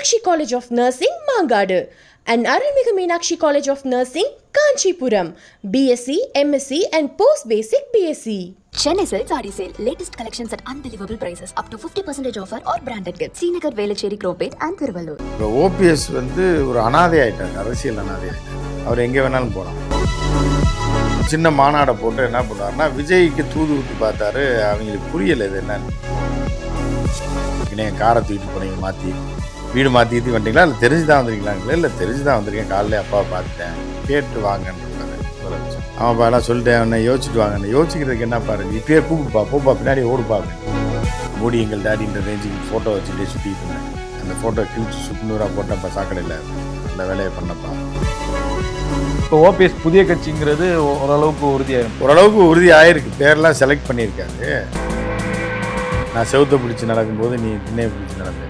Meenakshi College of Nursing, Mangadu, and Arulmigu Meenakshi College of Nursing, Kanchipuram, BSc, MSc, and Post Basic BSc. Chennai Silks Saree Sale. Latest collections at unbelievable prices. Up to 50% offer or branded gifts. Srinagar, Velachery, Cropate and Thiruvallur. இப்போ OPS வந்து ஒரு அனாதை ஆயிட்டார் அரசியல் அனாதை ஆயிட்டார் அவர் எங்கே வேணாலும் போகலாம் சின்ன மாநாடை போட்டு என்ன பண்ணுவாருன்னா விஜய்க்கு தூது விட்டு பார்த்தாரு அவங்களுக்கு புரியலை இது என்னன்னு என் காரை தூக்கிட்டு போனீங்க மாற்றி வீடு மாற்றிட்டு வந்துட்டீங்களா? இல்லை தெரிஞ்சு தான் வந்திருக்கீங்களா இல்லை தெரிஞ்சு தான் வந்திருக்கேன். காலையில் அப்பாவை பார்த்துட்டேன் கேட்டு வாங்கன்றாரு அப்பா எல்லாம் சொல்லிட்டேன். அவனை யோசிச்சுட்டு வாங்க. யோசிக்கிறதுக்கு என்ன பாருங்க இப்பயே கூப்பிடுப்பா. போப்பா பின்னாடி ஓடுப்பா மூடி எங்கள் டேடின்ற ரேஞ்சுக்கு ஃபோட்டோ வச்சுட்டு சுற்றிட்டு இருந்தேன். அந்த ஃபோட்டோ கிழிச்சு சுக்குநூறாக போட்டப்பா சாக்கடையில் அந்த வேலையை பண்ணப்பா. இப்போ ஓபிஎஸ் புதிய கட்சிங்கிறது ஓரளவுக்கு உறுதியாயிரும். ஓரளவுக்கு உறுதி ஆயிருக்கு பேர்லாம் செலக்ட் பண்ணியிருக்காரு. நான் செவுத்த பிடிச்சி நடக்கும்போது நீ திண்ணையை பிடிச்சி நடந்த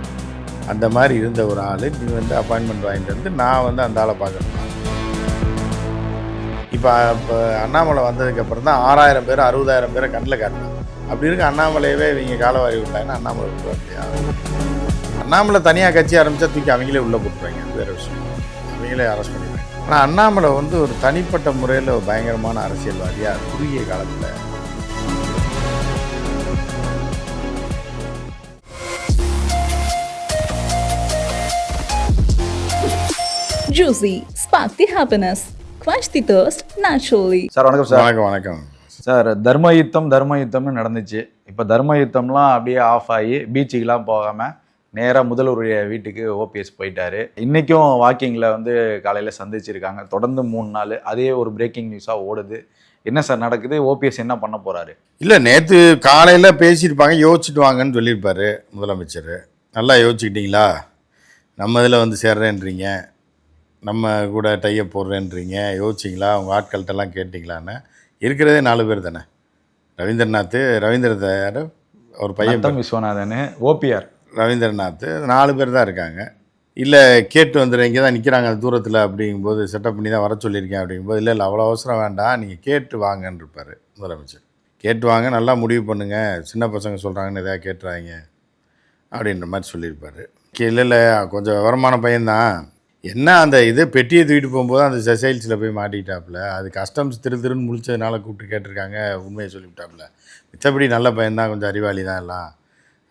அந்த மாதிரி இருந்த ஒரு ஆள் நீ வந்து அப்பாயின்மெண்ட் வாங்கிட்டு வந்து நான் வந்து அந்த ஆளை பார்க்கணும். இப்போ இப்போ அண்ணாமலை வந்ததுக்கப்புறம் தான் ஆறாயிரம் பேர் அறுபதாயிரம் பேரை கண்ணில் காட்டினாங்க. அப்படி இருக்க அண்ணாமலையவே இவங்க காலவாரி விட்டாங்கன்னா அண்ணாமலை விட்டுருவாங்க அண்ணாமலை தனியாக கட்சி ஆரம்பித்தா தூக்கி அவங்களே உள்ளே போட்டுருவாங்க. அது வேறு விஷயம். அவங்களே அரெஸ்ட் பண்ணிடுவாங்க. ஆனால் அண்ணாமலை வந்து ஒரு தனிப்பட்ட முறையில் ஒரு பயங்கரமான அரசியல்வாதியாக குறுகிய காலத்தில் Juicy, spark the happiness, quench the thirst naturally. Sir வணக்கம் சார். வணக்கம் வணக்கம். சார் தர்ம யுத்தம் தர்ம யுத்தம்னு நடந்துச்சு. இப்போ தர்ம யுத்தம்லாம் அப்படியே ஆஃப் ஆகி பீச்சுக்கெலாம் போகாமல் நேராக முதல்வருடைய வீட்டுக்கு ஓபிஎஸ் போயிட்டாரு. இன்றைக்கும் வாக்கிங்கில் வந்து காலையில் சந்திச்சிருக்காங்க. தொடர்ந்து மூணு நாள் அதே ஒரு பிரேக்கிங் நியூஸாக ஓடுது. என்ன சார் நடக்குது? ஓபிஎஸ் என்ன பண்ண போகிறாரு இல்லை நேற்று காலையில் பேசியிருப்பாங்க யோசிச்சுட்டு வாங்கன்னு சொல்லியிருப்பாரு முதலமைச்சர். நல்லா யோசிச்சுக்கிட்டீங்களா? நம்ம இதில் வந்து சேர்றேன்றீங்க. நம்ம கூட டைய போடுறேன்றீங்க. யோசிச்சிங்களா? உங்கள் ஆட்கள்கிட்டலாம் கேட்டிங்களான்னு? இருக்கிறதே நாலு பேர் தானே? ரவீந்திரநாத் ரவீந்திர யார்? ஒரு பையன் விஸ்வநாதன் ஓபிஆர் ரவீந்திரநாத் நாலு பேர் தான் இருக்காங்க. இல்லை கேட்டு வந்துடுறேன் இங்கே தான் நிற்கிறாங்க அந்த தூரத்தில் அப்படிங்கும்போது செட்டப் பண்ணி தான் வர சொல்லியிருக்கேன் அப்படிங்கும்போது இல்லை இல்லை அவ்வளோ அவசரம் வேண்டாம் நீங்கள் கேட்டு வாங்கன்னு இருப்பார் முதலமைச்சர். கேட்டு வாங்க நல்லா முடிவு பண்ணுங்கள் சின்ன பசங்க சொல்கிறாங்கன்னு எதாவது கேட்டுறாங்க அப்படின்ற மாதிரி சொல்லியிருப்பார். இல்லை இல்லை கொஞ்சம் விவரமான பையன்தான் என்ன அந்த இது பெட்டியை தூக்கிட்டு போகும்போது அந்த செசைல்ஸில் போய் மாட்டிக்கிட்டாப்புல? அது கஸ்டம்ஸ் திரு திருன்னு முழிச்சதுனால கூப்பிட்டு கேட்டிருக்காங்க உண்மையை சொல்லிவிட்டாப்புல. மிச்சப்படி நல்ல பையன்தான் கொஞ்சம் அறிவாளி தான் எல்லாம்.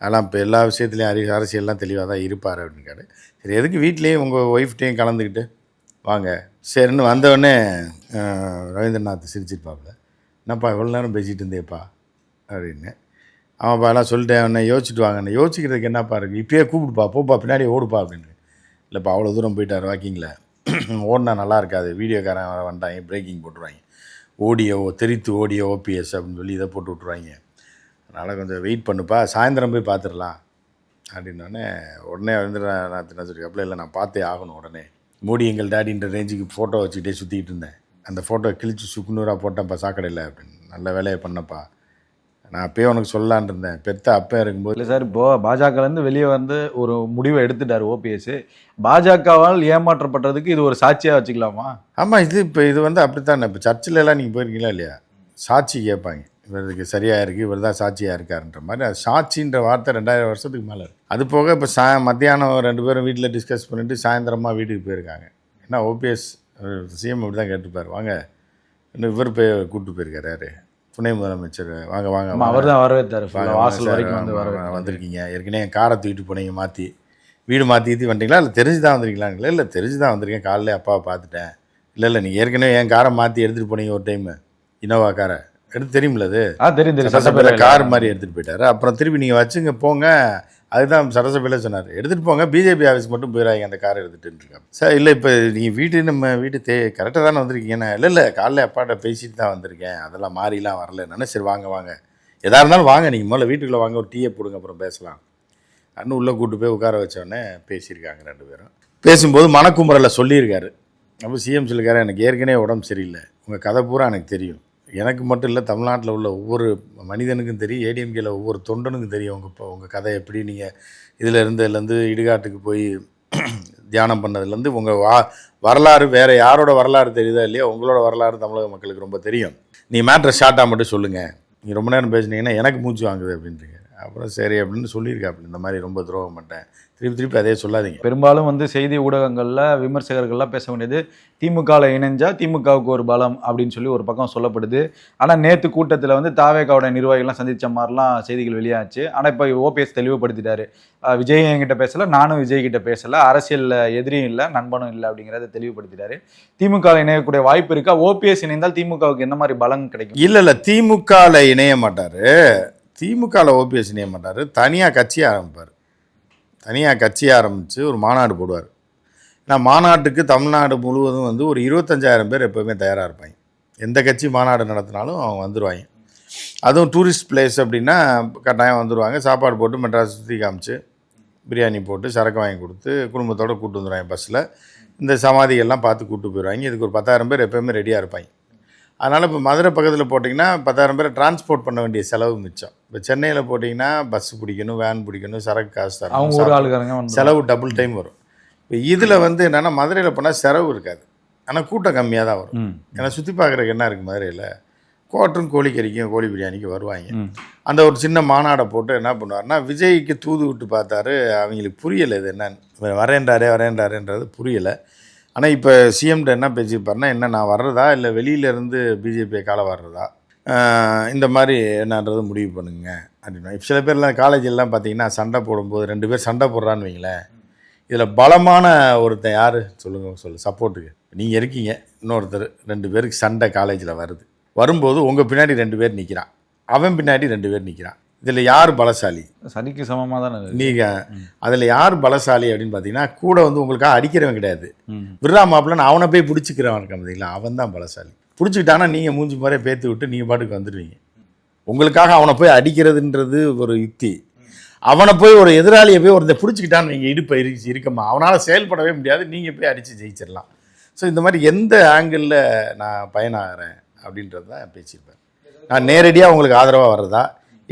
அதெல்லாம் இப்போ எல்லா விஷயத்துலையும் அறி அரசியல்லாம் தெளிவாக தான் இருப்பார் அப்படின்னு கேட்டு சரி எதுக்கு வீட்லேயும் உங்கள் ஒய்ஃப்டையும் கலந்துக்கிட்டு? வாங்க. சரின்னு வந்தவொடனே ரவீந்திரநாத் சிரிச்சிருப்பாப்புல. என்னப்பா இவ்வளோ நேரம் பேசிகிட்டு இருந்தேப்பா? அப்படின்னு. அவன் எல்லாம் சொல்லிட்டேன் அவனை யோசிச்சுட்டு வாங்கண்ணே யோசிக்கிறதுக்கு என்னப்பா இருக்குது இப்பயே கூப்பிடுப்பா. போப்பா பின்னாடி ஓடுப்பா அப்படின்னு. இல்லைப்பா அவ்வளோ தூரம் போயிட்டார் வாக்கிங்கில் ஓடினா நல்லா இருக்காது. வீடியோக்காரன் வர வந்துட்டாங்க பிரேக்கிங் போட்டுருவாங்க. ஓடியோ தெரித்து ஓடியோ ஓபிஎஸ் அப்படின்னு சொல்லி இதை போட்டு விட்ருவாங்க அதனால் கொஞ்சம் வெயிட் பண்ணுப்பா. சாயந்தரம் போய் பார்த்துடலாம் அப்படின்னோடனே உடனே வந்து நான் நான் என்ன சொல்லியிருக்காப்புல இல்லை நான் பார்த்தே ஆகணும் உடனே. மோடி எங்கள் டேடின்ற ரேஞ்சுக்கு ஃபோட்டோ வச்சுக்கிட்டே சுற்றிக்கிட்டு இருந்தேன். அந்த ஃபோட்டோ கிழிச்சு சுக்குநூறாக போட்டேன்ப்பா சாக்கடையில் அப்படின்னு. நல்ல வேலையை பண்ணப்பா. நான் அப்பயே உனக்கு சொல்லலான் இருந்தேன். பெத்த அப்பா இருக்கும்போது இல்லை சார் இப்போ பாஜகலேருந்து வெளியே வந்து ஒரு முடிவை எடுத்துட்டார் ஓபிஎஸ். பாஜகவால் ஏமாற்றப்பட்டதுக்கு இது ஒரு சாட்சியாக வச்சுக்கலாமா? ஆமாம் இது இப்போ இது வந்து அப்படித்தான்? இப்போ சர்ச்சில் எல்லாம் நீங்கள் போயிருக்கீங்களா இல்லையா? சாட்சி கேட்பாங்க. இவருக்கு சரியாக இருக்குது இவர் தான் சாட்சியாக இருக்காருன்ற மாதிரி. அது சாட்சின்ற வார்த்தை ரெண்டாயிரம் வருஷத்துக்கு மேலே இருக்கு. அது போக இப்போ சா மத்தியானம் ரெண்டு பேரும் வீட்டில் டிஸ்கஸ் பண்ணிட்டு சாயந்தரமாக வீட்டுக்கு போயிருக்காங்க. ஏன்னா ஓபிஎஸ் சிஎம் அப்படி தான் கேட்டுப்பார் வாங்க இன்னும் இவர் போய் கூப்பிட்டு போயிருக்காரு யாரு? துணை முதலமைச்சர். வாங்க வாங்க அவர் தான் வரவேற்றாரு வாசல் வரைக்கும் வந்து வரவேற்றாரு. வந்திருக்கீங்க. ஏற்கனவே என் காரை தூக்கிட்டு போனீங்க மாற்றி வீடு மாற்றி வந்துட்டீங்களா இல்லை தெரிஞ்சு தான் வந்திருக்கீங்களா இல்லை இல்லை தெரிஞ்சு தான் வந்திருக்கேன். காலையில் அப்பாவை பார்த்துட்டேன். இல்லை இல்லை நீங்கள் ஏற்கனவே என் காரை மாற்றி எடுத்துகிட்டு போனீங்க ஒரு டைமு இனோவா காரை. எடுத்து தெரியுமில்ல அது? ஆ தெரியும் தெரியும். சட்டசபையில் கார் மாதிரி எடுத்துகிட்டு போயிட்டாரு. அப்புறம் திருப்பி நீங்கள் வச்சுங்க போங்க. அதுதான் சட்டசபையில் சொன்னார். எடுத்துகிட்டு போங்க பிஜேபி ஆஃபீஸ் மட்டும் போயிடாங்க அந்த காரை எடுத்துகிட்டுருக்காங்க சார் இல்லை இப்போ நீங்கள் வீட்டு நம்ம வீட்டு தே கரெக்டாக தானே வந்திருக்கீங்கண்ணா இல்லை இல்லை காலைல அப்பாட்ட பேசிட்டு தான் வந்திருக்கேன். அதெல்லாம் மாறிலாம் வரல. என்னென்ன சரி வாங்க வாங்க. எதாக இருந்தாலும் வாங்க. நீங்கள் முதல்ல வீட்டுக்குள்ளே வாங்க ஒரு டீயை போடுங்க அப்புறம் பேசலாம். அண்ணன் உள்ளே கூட்டு போய் உட்கார வச்சோடனே பேசியிருக்காங்க ரெண்டு பேரும். பேசும்போது மணக்குமுறையில் சொல்லியிருக்காரு. அப்போ சிஎம் சொல்லியிருக்காரு எனக்கு ஏற்கனவே உடம்பு சரியில்லை. உங்கள் கதை பூரா எனக்கு தெரியும். எனக்கு மட்டும் இல்லை தமிழ்நாட்டில் உள்ள ஒவ்வொரு மனிதனுக்கும் தெரியும் ஏடிஎம்கேல ஒவ்வொரு தொண்டனுக்கும் தெரியும் உங்கள் இப்போ உங்கள் கதை எப்படி நீங்கள் இதில் இருந்ததுலேருந்து இடுகாட்டுக்கு போய் தியானம் பண்ணதுலேருந்து உங்கள் வா வரலாறு வேறு யாரோட வரலாறு தெரியுதா இல்லையா உங்களோட வரலாறு தமிழக மக்களுக்கு ரொம்ப தெரியும். நீ மேட்ரை ஷார்ட்டாக மட்டும் சொல்லுங்கள் நீங்கள் ரொம்ப நேரம் பேசுனீங்கன்னா எனக்கு மூச்சு வாங்குது அப்படின்றீங்க. அப்புறம் சரி அப்படின்னு சொல்லியிருக்காப்புல. இந்த மாதிரி ரொம்ப துரோகம் பண்ணிட்டேன். திருப்பி திருப்பி அதே சொல்லாதீங்க. பெரும்பாலும் வந்து செய்தி ஊடகங்கள்ல விமர்சகர்கள்லாம் பேச வேண்டியது திமுகவில் இணைஞ்சா திமுகவுக்கு ஒரு பலம் அப்படின்னு சொல்லி ஒரு பக்கம் சொல்லப்படுது. ஆனா நேத்து கூட்டத்துல வந்து தாவேகாவோட நிர்வாகிகள்லாம் சந்திச்ச மாதிரிலாம் செய்திகள் வெளியாச்சு. ஆனா இப்போ ஓபிஎஸ் தெளிவுபடுத்திட்டாரு. விஜய் என்கிட்ட பேசல நானும் விஜய் கிட்ட பேசல. அரசியல்ல எதிரியும் இல்லை நண்பனும் இல்லை அப்படிங்கிறத தெளிவுபடுத்திட்டாரு. திமுக இணையக்கூடிய வாய்ப்பு இருக்கா? ஓபிஎஸ் இணைந்தால் திமுகவுக்கு என்ன மாதிரி பலம் கிடைக்கும்? இல்லை இல்லை. திமுகவில் இணைய மாட்டார். திமுகவில் ஓபிஎஸ் நியம் பண்ணார் தனியாக கட்சி ஆரம்பிப்பார். தனியாக கட்சி ஆரம்பித்து ஒரு மாநாடு போடுவார். ஏன்னா மாநாட்டுக்கு தமிழ்நாடு முழுவதும் வந்து ஒரு இருபத்தஞ்சாயிரம் பேர் எப்போவுமே தயாராக இருப்பாங்க. எந்த கட்சி மாநாடு நடத்தினாலும் அவங்க வந்துடுவாங்க அதுவும் டூரிஸ்ட் பிளேஸ் அப்படின்னா கட்டாயம் வந்துடுவாங்க சாப்பாடு போட்டு மெட்ராஸ் சுற்றி காமிச்சு பிரியாணி போட்டு சரக்கு வாங்கி கொடுத்து குடும்பத்தோடு கூப்பிட்டு வந்துடுவாங்க பஸ்ஸில் இந்த சமாதிகள்லாம் பார்த்து கூப்பிட்டு போயிடுவாங்க. இதுக்கு ஒரு பத்தாயிரம் பேர் எப்போயுமே ரெடியாக இருப்பாங்க. அதனால் இப்போ மதுரை பக்கத்தில் போட்டிங்கன்னா பத்தாயிரம் பேரை டிரான்ஸ்போர்ட் பண்ண வேண்டிய செலவு மிச்சம். இப்போ சென்னையில் போட்டிங்கன்னா பஸ் பிடிக்கணும் வேன் பிடிக்கணும் சரக்கு காசு அவங்க தரணும் ஒரு ஆளுக்காரங்க செலவு டபுள் டைம் வரும். இப்போ இதில் வந்து என்னென்னா மதுரையில் போனால் செலவு இருக்காது. ஆனால் கூட்டம் கம்மியாக தான் வரும். ஏன்னா சுற்றி பார்க்குறதுக்கு என்ன இருக்குது மதுரையில்? கோட்டும் கோழிக்கறிக்கும் கோழி பிரியாணிக்கு வருவாங்க. அந்த ஒரு சின்ன மாநாடை போட்டு என்ன பண்ணுவார்னா விஜய்க்கு தூது விட்டு பார்த்தாரு அவங்களுக்கு புரியலை இது என்னன்னு. வரேன்றாரே வரேன்றாருன்றது புரியலை. ஆனால் இப்போ சிஎம்கிட்ட என்ன பேசியிருப்பாருன்னா என்ன நான் வர்றதா? இல்லை வெளியிலேருந்து பிஜேபியை காலை வர்றதா? இந்த மாதிரி என்னன்றது முடிவு பண்ணுங்க. அப்படின்னா இப்போ சில பேர்லாம் காலேஜெல்லாம் பார்த்தீங்கன்னா சண்டை போடும்போது ரெண்டு பேர் சண்டை போடுறான்னு வைங்களேன். இதில் பலமான ஒருத்தன் யார்? சொல்லுங்கள் சொல்லு. சப்போர்ட்டுக்கு நீங்கள் இருக்கீங்க. இன்னொருத்தர் ரெண்டு பேருக்கு சண்டை காலேஜில் வருது. வரும்போது உங்கள் பின்னாடி ரெண்டு பேர் நிற்கிறான் அவன் பின்னாடி ரெண்டு பேர் நிற்கிறான் இதில் யார் பலசாலி? சரிக்கு சமமா தானே இருக்கு. நீங்கள் அதில் யார் பலசாலி அப்படின்னு பார்த்தீங்கன்னா கூட வந்து உங்களுக்காக அடிக்கிறவன் கிடையாது. விடுறா மாப்பிள்ளன்னு அவனை போய் பிடிச்சிக்கிறவன் இருக்கான் பார்த்தீங்களா அவன் தான் பலசாலி. பிடிச்சிக்கிட்டானா நீங்கள் மூஞ்சி மாதிரியே பேத்து விட்டு நீங்கள் பாட்டுக்கு வந்துடுவீங்க. உங்களுக்காக அவனை போய் அடிக்கிறதுன்றது ஒரு யுக்தி. அவனை போய் ஒரு எதிராளியை போய் ஒருத்த பிடிச்சிக்கிட்டான்னு நீங்கள் இடுப்பை இரு இருக்கமா? அவனால் செயல்படவே முடியாது நீங்கள் போய் அடித்து ஜெயிச்சிடலாம். ஸோ இந்த மாதிரி எந்த ஆங்கிளில் நான் பயனாகிறேன் அப்படின்றது தான் பேசியிருப்பேன் நான் நேரடியாக உங்களுக்கு ஆதரவாக வர்றதா?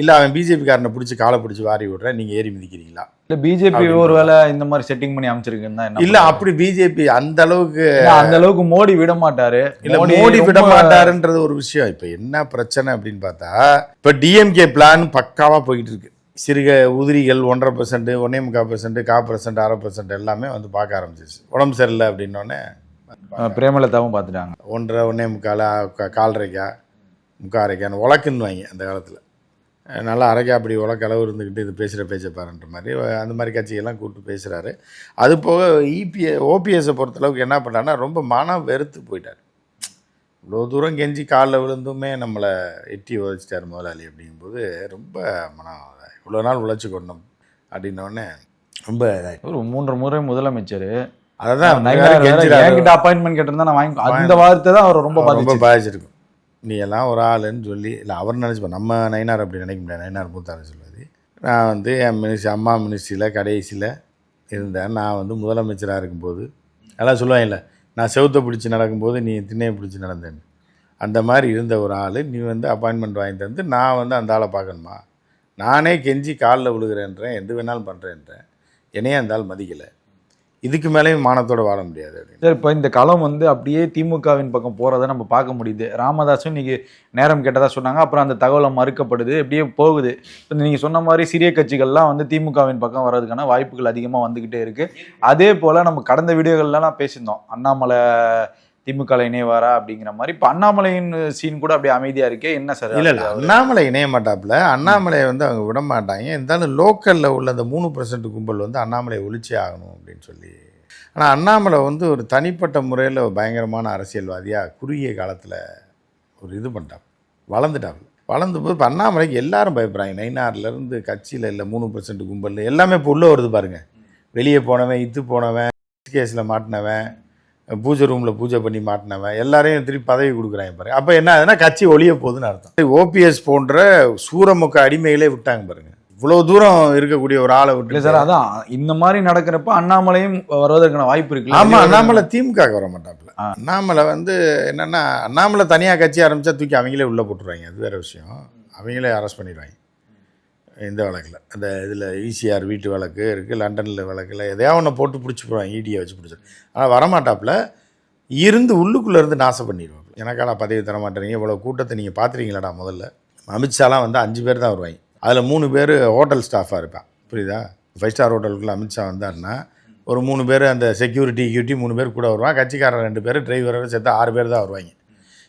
இல்லை அவன் பிஜேபிக்காரனை பிடிச்சி காலை பிடிச்சி வாரி விடுறேன். நீங்கள் ஏறி மிதிக்கிறீங்களா? இல்ல பிஜேபி அப்படின்றதா. ஒருவேளை இந்த மாதிரி செட்டிங் பண்ணி அமைச்சிருக்குன்னு இல்லை? அப்படி பிஜேபி அந்த அளவுக்கு அந்த அளவுக்கு மோடி விட மாட்டாரு. இல்ல மோடி விட மாட்டாருன்றது ஒரு விஷயம். இப்போ என்ன பிரச்சனை அப்படின்னு பார்த்தா இப்போ டிஎம்கே பிளான் பக்காவா போயிட்டு இருக்கு சிறுக உதிரிகள் ஒன்றரை பர்சன்ட் ஒன்னே முக்கால் பர்சன்ட் கா பர்சன்ட் அரை பர்சன்ட் எல்லாமே வந்து பார்க்க ஆரம்பிச்சிச்சு உடம்பு சரியில்லை அப்படின்னோடனே பிரேமலதாவும் பார்த்துட்டாங்க. ஒன்றரை ஒன்னே முக்கால் கால்ரைக்கா முக்காரைக்கான்னு உலக்குன்னு வாங்க அந்த காலத்தில். நல்லா அரைக்கா அப்படி உலக்க அளவு இருந்துக்கிட்டு இது பேசுகிற பேச்ச பாருன்ற மாதிரி அந்த மாதிரி கட்சியெல்லாம் கூப்பிட்டு பேசுகிறாரு அது போக E இபிஏ ஓபிஎஸை பொறுத்தளவுக்கு என்ன பண்ணாருன்னா ரொம்ப மனம் வெறுத்து போயிட்டார். இவ்வளோ தூரம் கெஞ்சி காலில் விழுந்துமே நம்மளை எட்டி உதச்சிட்டார் முதலாளி அப்படிங்கும்போது ரொம்ப மனம் இவ்வளோ நாள் உழைச்சி கொண்டோம் அப்படின்னோடனே ரொம்ப ஒரு மூன்று முறை முதலமைச்சர். அதை தான் என்கிட்ட அப்பாயின்மெண்ட் கேட்டிருந்தா நான் வாங்கி அந்த வார்த்தை தான் அவர் ரொம்ப ரொம்ப பாதிச்சு பாதிச்சிருக்கும். நீ எல்லாம் ஒரு ஆளுன்னு சொல்லி இல்லை அவர் நினச்சிப்போம் நம்ம நயினார் அப்படி நினைக்க முடியாது நயினார் மூத்தார் சொல்வது நான் வந்து என் மினிஸ்ட்ரி அம்மா மினிஸ்ட்ரியில் கடைசியில் இருந்தேன். நான் வந்து முதலமைச்சராக இருக்கும்போது எல்லாம் சொல்லுவாங்கல்ல நான் செவுத்தை பிடிச்சி நடக்கும்போது நீ திண்ணையை பிடிச்சி நடந்தேன்னு. அந்த மாதிரி இருந்த ஒரு ஆள் நீ வந்து அப்பாயின்மெண்ட் வாங்கி தந்து நான் வந்து அந்த ஆளை பார்க்கணுமா? நானே கெஞ்சி காலில் விழுகிறேன்றேன் எது வேணாலும் பண்ணுறேன்றேன் என்னையே அந்த ஆள் மதிக்கலை. இதுக்கு மேலேயும் மானத்தோட வாழ முடியாது சார் இப்போ இந்த களம் வந்து அப்படியே திமுகவின் பக்கம் போகிறத நம்ம பார்க்க முடியுது. ராமதாஸும் இன்னைக்கு நேரம் கேட்டதாக சொன்னாங்க. அப்புறம் அந்த தகவலை மறுக்கப்படுது. அப்படியே போகுது. இப்போ நீங்கள் சொன்ன மாதிரி சிறிய கட்சிகள்லாம் வந்து திமுகவின் பக்கம் வர்றதுக்கான வாய்ப்புகள் அதிகமாக வந்துக்கிட்டே இருக்குது அதே போல் நம்ம கடந்த வீடியோகள்லாம் பேசியிருந்தோம். அண்ணாமலை திமுக இணைவாரா அப்படிங்கிற மாதிரி. இப்போ அண்ணாமலையின் சீன் கூட அப்படியே அமைதியா இருக்கே. என்ன சார் இல்லை இல்லை. அண்ணாமலை இணைய மாட்டாப்புல. அண்ணாமலையை வந்து அவங்க விட மாட்டாங்க. இருந்தாலும் லோக்கலில் உள்ள அந்த மூணு பர்சன்ட் கும்பல் வந்து அண்ணாமலையை ஒழிச்சே ஆகணும் அப்படின்னு சொல்லி. ஆனால் அண்ணாமலை வந்து ஒரு தனிப்பட்ட முறையில் பயங்கரமான அரசியல்வாதியாக குறுகிய காலத்தில் ஒரு இது பண்ணிட்டான் வளர்ந்துட்டாப்புல. வளர்ந்து போது இப்போ அண்ணாமலைக்கு எல்லாரும் பயப்படுறாங்க. நைனார்லேருந்து கட்சியில் இல்லை மூணு பர்சன்ட் கும்பல் எல்லாமே இப்போ உள்ளே வருது பாருங்க. வெளியே போனவன் இத்து போனவன் கேஸில் மாட்டினவன். பூஜை ரூமில் பூஜை பண்ணி மாட்டினவன். எல்லாரையும் திருப்பி பதவி கொடுக்குறாங்க பாருங்க. அப்போ என்ன ஆகுதுன்னா கட்சி ஒளிய போகுதுன்னு அர்த்தம். ஓபிஎஸ் போன்ற சூரமுக்க அடிமைகளே விட்டாங்க பாருங்க. இவ்வளோ தூரம் இருக்கக்கூடிய ஒரு ஆளை விட்டு சார் அதான். இந்த மாதிரி நடக்கிறப்ப அண்ணாமலையும் வருவதற்கான வாய்ப்பு இருக்கு ஆமா அண்ணாமலை திமுக வர மாட்டாப்புல. அண்ணாமலை வந்து என்னன்னா அண்ணாமலை தனியாக கட்சி ஆரம்பிச்சா தூக்கி அவங்களே உள்ளே போட்டுருவாங்க. அது வேற விஷயம். அவங்களே அரெஸ்ட் பண்ணிடுவாங்க. இந்த வழக்கில். அந்த இதில் ஈசிஆர் வீட்டு வழக்கு இருக்குது லண்டனில் வழக்கில். எதையா ஒன்று போட்டு பிடிச்சி போடுவாங்க ஈடியை வச்சு பிடிச்சி ஆனால் வரமாட்டாப்பில் இருந்து உள்ளுக்குள்ளே இருந்து நாசம் பண்ணிடுவாங்க எனக்கா பதவி தர மாட்டேறீங்க இவ்வளோ கூட்டத்தை நீங்கள் பார்த்துறீங்களாடா முதல்ல. அமித்ஷாலாம் வந்து அஞ்சு பேர் தான் வருவாங்க. அதில் மூணு பேர் ஹோட்டல் ஸ்டாஃபாக இருப்பான். புரியுதா? ஃபைவ் ஸ்டார் ஹோட்டலுக்குள்ளே அமித்ஷா வந்தாருன்னா ஒரு மூணு பேர் அந்த செக்யூரிட்டி கியூட்டி மூணு பேர் கூட வருவான் கட்சிக்காரர் ரெண்டு பேர் டிரைவரோட சேர்த்து ஆறு பேர் தான் வருவாங்க.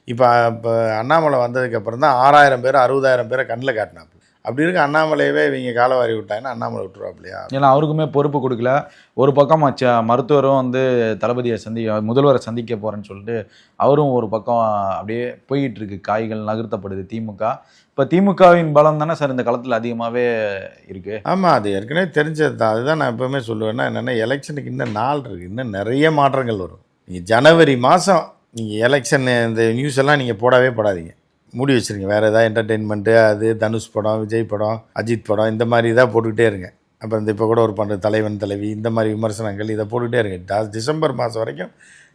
இப்போ இப்போ அண்ணாமலை வந்ததுக்கப்புறம் தான் ஆறாயிரம் பேர் அறுபதாயிரம் பேரை கண்ணில் காட்டினாப்பு அப்படி இருக்க அண்ணாமலையவே இவங்க காலவாரி விட்டாங்கன்னா அண்ணாமலை விட்டுருவாப்லையா ஏன்னா அவருக்குமே பொறுப்பு கொடுக்கல. ஒரு பக்கம் மச்ச- மருத்துவரும் வந்து தளபதியை சந்தி முதல்வரை சந்திக்க போறேன்னு சொல்லிட்டு அவரும் ஒரு பக்கம் அப்படியே போயிட்டு இருக்கு. காய்கள் நகர்த்தப்படுது திமுக. இப்போ திமுகவின் பலம் தானே சார் இந்த களத்தில் அதிகமாகவே இருக்கு? ஆமாம் அது ஏற்கனவே தெரிஞ்சது தான். அதுதான் நான் எப்போவுமே சொல்லுவேன்னா என்னென்னா எலெக்ஷனுக்கு இன்னும் நாள் இருக்குது இன்னும் நிறைய மாற்றங்கள் வரும். நீங்கள் ஜனவரி மாதம் நீங்கள் எலெக்ஷன் இந்த நியூஸ் எல்லாம் நீங்கள் போடவே போடாதீங்க. மூடி வச்சுருங்க. வேறு ஏதாவது என்டர்டெயின்மெண்ட்டு அது தனுஷ் படம் விஜய் படம் அஜித் படம் இந்த மாதிரி இதாக போட்டுக்கிட்டே இருங்க. அப்புறம் இந்த இப்போ கூட ஒரு பண்ணுற தலைவன் தலைவி இந்த மாதிரி விமர்சனங்கள் இதை போட்டுக்கிட்டே இருங்க. டா டிசம்பர் மாதம் வரைக்கும்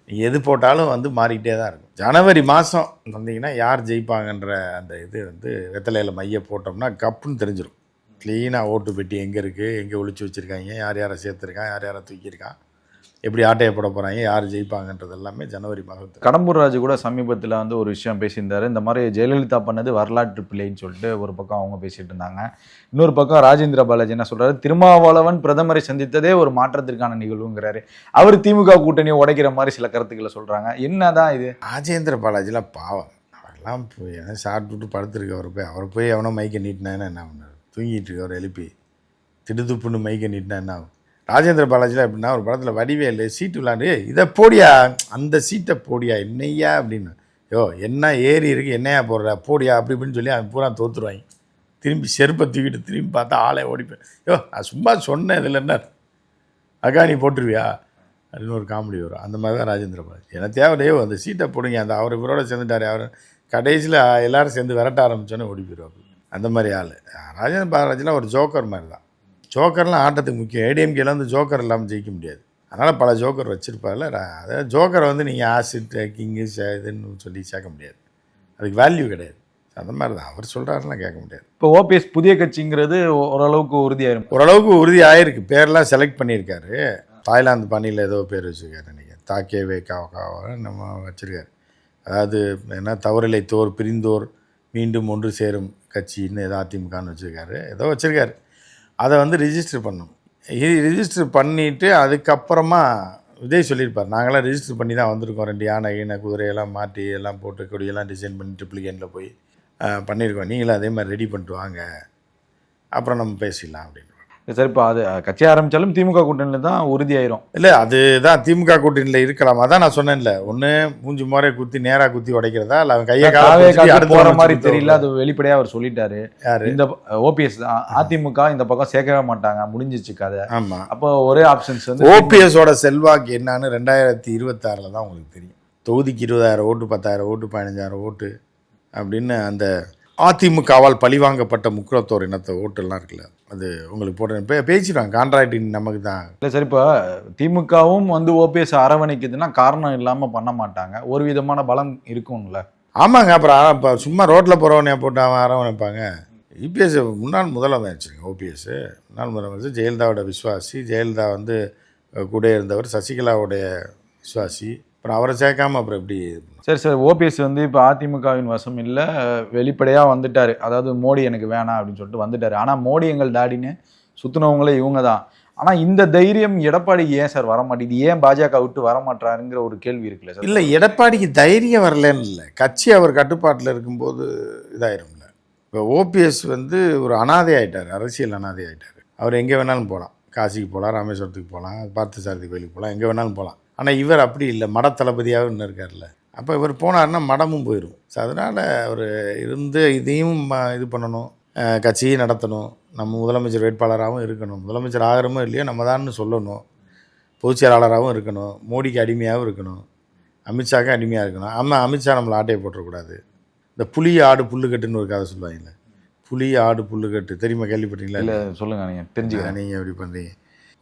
நீங்கள் எது போட்டாலும் வந்து மாறிக்கிட்டே தான் இருக்கும். ஜனவரி மாதம் வந்தீங்கன்னா யார் ஜெயிப்பாங்கன்ற அந்த இது வந்து வெத்தலையில் மைய போட்டோம்னா கப்புன்னு தெரிஞ்சிடும் க்ளீனாக ஓட்டு பெட்டி எங்கே இருக்குது எங்கே ஒழிச்சு வச்சுருக்காங்க? யார் யாரை சேர்த்துருக்கான்? யார் யாரை தூக்கியிருக்கான்? எப்படி ஆட்டையை போட போகிறாங்க யார் ஜெயிப்பாங்கன்றது எல்லாமே ஜனவரி மாதத்தில். கடம்பூர் ராஜு கூட சமீபத்தில் வந்து ஒரு விஷயம் பேசியிருந்தாரு. இந்த மாதிரி ஜெயலலிதா பண்ணது வரலாற்று பிள்ளைன்னு சொல்லிட்டு ஒரு பக்கம் அவங்க பேசிட்டு இருந்தாங்க. இன்னொரு பக்கம் ராஜேந்திர பாலாஜி என்ன சொல்றாரு? திருமாவளவன் பிரதமரை சந்தித்ததே ஒரு மாற்றத்திற்கான நிகழ்வுங்கிறாரு. அவர் திமுக கூட்டணியை உடைக்கிற மாதிரி சில கருத்துக்களை சொல்றாங்க. என்னதான் இது? ராஜேந்திர பாலாஜிலாம் பாவம். அவரெல்லாம் போய் என்ன சாப்பிட்டுட்டு படுத்துருக்கு அவர் போய் அவர் போய் எவனோ மைக்கை நீட்டினான்னு என்ன பண்ணார் தூங்கிட்டு இருக்கு அவர் எழுப்பி திடுதுப்புன்னு மைக்கை நீட்டினா என்ன ஆகும்? ராஜேந்திர பாலாஜியில் எப்படின்னா ஒரு படத்தில் வடிவேல் சீட்டு விளாண்டு இதை போடியா? அந்த சீட்டை போடியா? என்னையா அப்படின்னு. யோ என்ன ஏறி இருக்கு? என்னையா போடுற? போடியா? அப்படி இப்படின்னு சொல்லி அவன் பூரா தோத்துருவாங்க. திரும்பி செருப்பை தூக்கிட்டு திரும்பி பார்த்தா ஆளே ஓடிப்பேன் யோ நான் சும்மா சொன்னேன் இதில் என்ன? அக்கா நீ போட்டுருவியா? அப்படின்னு ஒரு காமெடி வரும். அந்த மாதிரி தான் ராஜேந்திர பாலாஜி. எனக்கு தேவையில்லையோ அந்த சீட்டை போடுங்க. அந்த அவர் இவரோட சேர்ந்துட்டார். அவர் கடைசியில் எல்லோரும் சேர்ந்து விரட்ட ஆரம்பித்தோன்னே ஓடி போயிடுவாங்க அந்த மாதிரி ஆள். ராஜேந்திர பாலாஜிலாம் ஒரு ஜோக்கர் மாதிரி தான். ஜோக்கர்லாம் ஆட்டத்துக்கு முக்கியம். ஏடிஎம்கேல வந்து ஜோக்கர் இல்லாமல் ஜெயிக்க முடியாது. அதனால் பல ஜோக்கர் வச்சுருப்பார்ல. அதாவது ஜோக்கரை வந்து நீங்கள் ஆசிட் கிங்கு இதுன்னு சொல்லி சேர்க்க முடியாது. அதுக்கு வேல்யூ கிடையாது. அந்த மாதிரி தான். அவர் சொல்கிறாருலாம் கேட்க முடியாது. இப்போ ஓபிஎஸ் புதிய கட்சிங்கிறது ஓரளவுக்கு உறுதியாயிரும். ஓரளவுக்கு உறுதி ஆயிருக்கு பேர்லாம் செலக்ட் பண்ணியிருக்காரு. தாய்லாந்து பணியில் ஏதோ பேர் வச்சுருக்காரு நினைக்கிறேன். தாக்கே வே காவா நம்ம வச்சுருக்காரு. அதாவது என்ன தவறிலை தோர் பிரிந்தோர் மீண்டும் ஒன்று சேரும் கட்சின்னு ஏதோ அதிமுகன்னு வச்சுருக்காரு. ஏதோ வச்சுருக்காரு. அதை வந்து ரிஜிஸ்டர் பண்ணும் ரிஜிஸ்டர் பண்ணிவிட்டு அதுக்கப்புறமா விஜய் சொல்லியிருப்பார் நாங்களாம் ரிஜிஸ்டர் பண்ணி தான் வந்திருக்கோம். ரெண்டு யானை ஈனை குதிரையெல்லாம் மாட்டி எல்லாம் போட்டு கொடியெல்லாம் டிசைன் பண்ணி ட்ரிப்ளிகேனில் போய் பண்ணியிருக்கோம். நீங்களும் அதே மாதிரி ரெடி பண்ணிட்டு வாங்க. அப்புறம் நம்ம பேசிடலாம் அப்படின்னு. சார் இப்போ அது கட்சி ஆரம்பிச்சாலும் திமுக கூட்டணியில தான் உறுதியாயிரும். இல்லை அதுதான் திமுக கூட்டணியில் இருக்கலாம். அதான் நான் சொன்னேன்ல ஒன்று மூஞ்சி முறை குத்தி நேராக குத்தி உடைக்கிறதா? இல்லை அவன் கையை போற one மாதிரி தெரியல அது வெளிப்படையா அவர் சொல்லிட்டாரு. இந்த ஓபிஎஸ் அதிமுக இந்த பக்கம் சேர்க்கவே மாட்டாங்க முடிஞ்சிச்சு கதை. ஆமாம் அப்போ ஒரே ஆப்ஷன்ஸ் வந்து ஓபிஎஸோட செல்வாக்கு என்னன்னு ரெண்டாயிரத்தி இருபத்தாறில் தான் உங்களுக்கு தெரியும். தொகுதிக்கு இருபதாயிரம் ஓட்டு பத்தாயிரம் ஓட்டு பதினஞ்சாயிரம் ஓட்டு அப்படின்னு அந்த அதிமுகவால் பழிவாங்கப்பட்ட முக்குளத்தோர் இனத்தை ஓட்டெல்லாம் இருக்குல்ல. அது உங்களுக்கு போட்டு பே பேசிடுவாங்க. கான்ட்ராக்டிங் நமக்கு தான். இல்லை சார் இப்போ திமுகவும் வந்து ஓபிஎஸ் அரவணைக்குதுன்னா காரணம் இல்லாம பண்ண மாட்டாங்க. ஒரு விதமான பலம் இருக்கும்ல. ஆமாங்க. அப்புறம் இப்போ சும்மா ரோட்டில் போகிறவனே போட்டு அவன் அரவணைப்பாங்க. இபிஎஸ் முன்னாள் முதலமைச்சருங்க ஓபிஎஸ். முன்னாள் முதலமைச்சர் ஜெயலலிதாவோட விஸ்வாசி ஜெயலலிதா வந்து கூட இருந்தவர் சசிகலாவுடைய விஸ்வாசி அப்புறம் அவரை சேர்க்காம அப்புறம் எப்படி சரி சார் ஓபிஎஸ் வந்து இப்போ அதிமுகவின் வசம் இல்லை. வெளிப்படையாக வந்துட்டார். அதாவது மோடி எனக்கு வேணாம் அப்படின்னு சொல்லிட்டு வந்துட்டார். ஆனால் மோடி எங்கள் டாடின்னு சுற்றுனவங்களே இவங்க தான். ஆனால் இந்த தைரியம் எடப்பாடிக்கு ஏன் சார் வர மாட்டேங்குது ஏன் பாஜக விட்டு வர மாட்டாருங்கிற ஒரு கேள்வி இருக்குல்ல சார்? இல்லை எடப்பாடிக்கு தைரியம் வரலன்னு இல்லை. கட்சி அவர் கட்டுப்பாட்டில் இருக்கும்போது இதாயிரும்ல. இப்போ ஓபிஎஸ் வந்து ஒரு அனாதை ஆகிட்டார் அரசியல் அனாதை ஆகிட்டார் அவர் எங்கே வேணாலும் போகலாம் காசிக்கு போகலாம் ராமேஸ்வரத்துக்கு போகலாம் பார்த்தசாரதி கோயிலுக்கு போகலாம் எங்கே வேணாலும் போகலாம் ஆனால் இவர் அப்படி இல்லை. மட தளபதியாக இன்னும் இருக்கார்ல அப்போ இவர் போனாருன்னா மடமும் போயிடும் ஸோ அதனால் அவர் இருந்து இதையும் இது பண்ணணும். அஹ் கட்சியை நடத்தணும். நம்ம முதலமைச்சர் வேட்பாளராகவும் இருக்கணும். முதலமைச்சர் ஆகிறமோ இல்லையோ நம்ம தான் சொல்லணும். பொதுச் செயலாளராகவும் இருக்கணும். மோடிக்கு அடிமையாகவும் இருக்கணும். அமித்ஷாக்கு அடிமையாக இருக்கணும். ஆமாம் அமித்ஷா நம்மளை ஆட்டையை போட்டுறக்கூடாது. இந்த புலி ஆடு புல்லுக்கட்டுன்னு ஒரு கதை சொல்லுவாங்கல்ல. புலி ஆடு புல்லுக்கட்டு தெரியுமா கேள்விப்பட்டீங்களா இல்லை சொல்லுங்க நீங்கள் தெரிஞ்சுக்கிறேன். நீங்கள் எப்படி பண்ணுறீங்க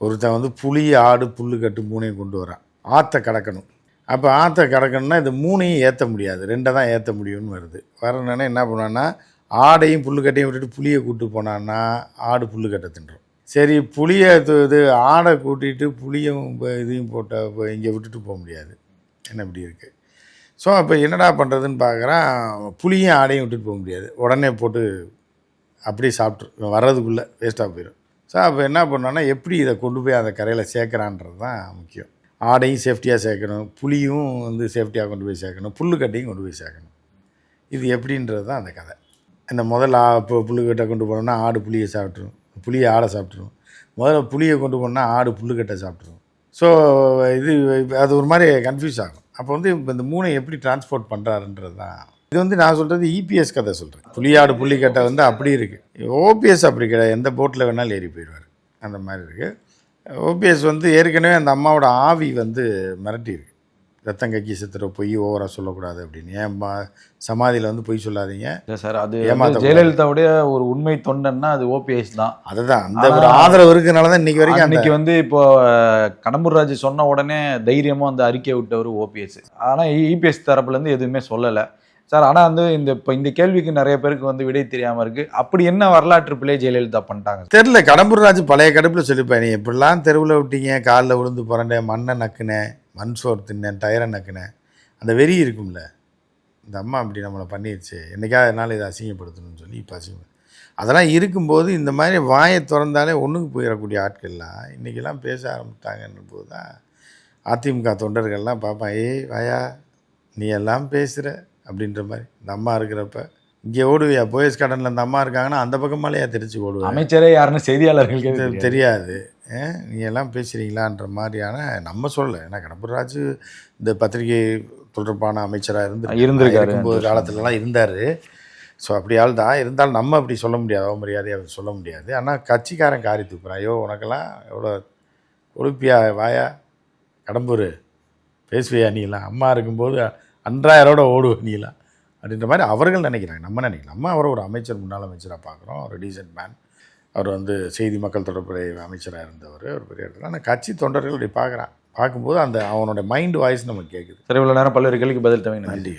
ஒருத்தன் வந்து புலி ஆடு புல்லுக்கட்டு மூணையும் கொண்டு வரான் ஆற்றை கடக்கணும். அப்போ ஆற்றை கடக்கணும்னா இது மூணையும் ஏற்ற முடியாது. ரெண்டை தான் ஏற்ற முடியும்னு வருது. வரணுன்னா என்ன பண்ணுவான்னா ஆடையும் புல்லுக்கட்டையும் விட்டுட்டு புளியை கூட்டு போனான்னா ஆடு புல்லுக்கட்டை தின்றோம். சரி புளியை இது- இது ஆடை கூட்டிகிட்டு புளியும் இதையும் போட்ட இப்போ இங்கே விட்டுட்டு போக முடியாது. என்ன இப்படி இருக்குது ஸோ அப்போ என்னடா பண்ணுறதுன்னு பார்க்குறான் புளியும் ஆடையும் விட்டுட்டு போக முடியாது. உடனே போட்டு அப்படியே சாப்பிட்ரு வர்றதுக்குள்ளே வேஸ்ட்டாக போயிடும் ஸோ அப்போ என்ன பண்ணோன்னா எப்படி இதை கொண்டு போய் அந்த கரையில் சேர்க்குறான்றது தான் முக்கியம். ஆடையும் சேஃப்டியாக சேர்க்கணும் புளியும் வந்து சேஃப்டியாக கொண்டு போய் சேர்க்கணும் புல்லு கட்டையும் கொண்டு போய் சேர்க்கணும். இது எப்படின்றது தான் அந்த கதை. இந்த முதல்ல ஆ- இப்போ புல்லுக்கட்டை கொண்டு போனோம்னா ஆடு புளியை சாப்பிட்ரும் புளியை ஆடை சாப்பிட்ரும் முதல்ல புளியை கொண்டு போனால் ஆடு புல்லுக்கட்டை சாப்பிட்ரும் ஸோ இது அது ஒரு மாதிரி கன்ஃபியூஸ் ஆகும். அப்போ வந்து இப்போ இந்த மூணை எப்படி டிரான்ஸ்போர்ட் பண்ணுறாருன்றது தான். இது வந்து நான் சொல்கிறது இபிஎஸ் கதை சொல்கிறேன் புளியாடு புள்ளிக்கட்டை வந்து அப்படி இருக்குது ஓபிஎஸ் அப்படி கிடையாது. எந்த போட்டில் வேணாலும் ஏறி போயிடுவார். அந்த மாதிரி இருக்குது ஓபிஎஸ் வந்து ஏற்கனவே அந்த அம்மாவோட ஆவி வந்து மிரட்டி இருக்கு ரத்தம் கக்கி செத்துற பொய் ஓவராக சொல்லக்கூடாது அப்படின்னு. ஏன் சமாதியில் வந்து பொய் சொல்லாதீங்க. இல்லை சார் அது. வந்து ஜெயலலிதாவுடைய ஒரு உண்மை தொண்டன்னா அது ஓபிஎஸ் தான். அதுதான். அந்த ஒரு ஆதரவு இருக்கனால தான் இன்னைக்கு வரைக்கும் அந்த அன்னைக்கு வந்து இப்போ கடம்பூர் ராஜு சொன்ன உடனே தைரியமா வந்து அறிக்கை விட்டவர் ஓபிஎஸ். ஆனா இபிஎஸ் தரப்புல இருந்து எதுவுமே சொல்லல. சார் ஆனால் வந்து இந்த இப்போ இந்த கேள்விக்கு நிறைய பேருக்கு வந்து விடை தெரியாமல் இருக்கு. அப்படி என்ன வரலாற்று பிள்ளை ஜெயலலிதா பண்ணிட்டாங்க? தெரில கடம்பூர் ராஜு பழைய கடுப்பில் சொல்லிப்பேன் நீ எப்படிலாம் தெருவில் விட்டீங்க காலில் விழுந்து புரண்டேன் மண்ணை நக்குனேன் மண் சோறு தின்னேன் டயரை நக்குனேன் அந்த வெறி இருக்கும்ல. இந்த அம்மா அப்படி நம்மளை பண்ணிடுச்சு என்னைக்காவது என்னால் இதை அசிங்கப்படுத்தணும்னு சொல்லி இப்போ அசிங்கம் அதெல்லாம் இருக்கும்போது இந்த மாதிரி வாயை திறந்தாலே ஒன்றுக்கு போயிடக்கூடிய ஆட்கள்லாம் இன்றைக்கெல்லாம் பேச ஆரம்பித்தாங்கன்ற போது தான் அதிமுக தொண்டர்கள்லாம் பார்ப்பான் ஏய் வாயா நீ எல்லாம் பேசுகிற அப்படின்ற மாதிரி. இந்த அம்மா இருக்கிறப்ப இங்கே ஓடுவியா? போயஸ் கார்டனில் இந்த அம்மா இருக்காங்கன்னா அந்த பக்கமாலேயா திருச்சி ஓடுவேன் அமைச்சரே யாருன்னு செய்தியாளர்களுக்கு தெரியாது. தெரியாது. அஹ், நீங்க எல்லாம் பேசுகிறீங்களான்ற மாதிரியான நம்ம சொல்லலை ஏன்னா கடம்பூர் ராஜு இந்த பத்திரிகை தொடர்பான அமைச்சராக இருந்து இருந்திருக்காரு. இருக்கும்போது காலத்துலலாம் இருந்தார். ஸோ அப்படி ஆள் தான். இருந்தாலும் நம்ம அப்படி சொல்ல முடியாது அவமரியாதையாக சொல்ல முடியாது. ஆனால் கட்சிக்காரன் காரி தூக்குறான். ஐயோ உனக்கெல்லாம் எவ்வளோ உழுப்பியா வாயா? கடம்பூர் பேசுவியா நீலாம் அம்மா இருக்கும்போது அன்றாயிரோட ஓடுவ நீலாம் அப்படின்ற மாதிரி அவர்கள் நினைக்கிறாங்க. நம்ம நினைக்கலாம் நம்ம அவரை ஒரு அமைச்சர் முன்னாள் அமைச்சராக பார்க்குறோம். ஒரு டீசன்ட் மேன் அவர் வந்து செய்தி மக்கள் தொடர்புறை அமைச்சராக இருந்தவர். ஒரு பெரிய இடத்துல. ஆனால் கட்சி தொண்டர்கள் இப்படி பார்க்குறான் பார்க்கும்போது அந்த அவனோட மைண்ட் வாய்ஸ் நமக்கு கேட்குது சரி இவ்வளவு நேரம் பல்வேறு கேள்விக்கு பதில் தவிங்க நன்றி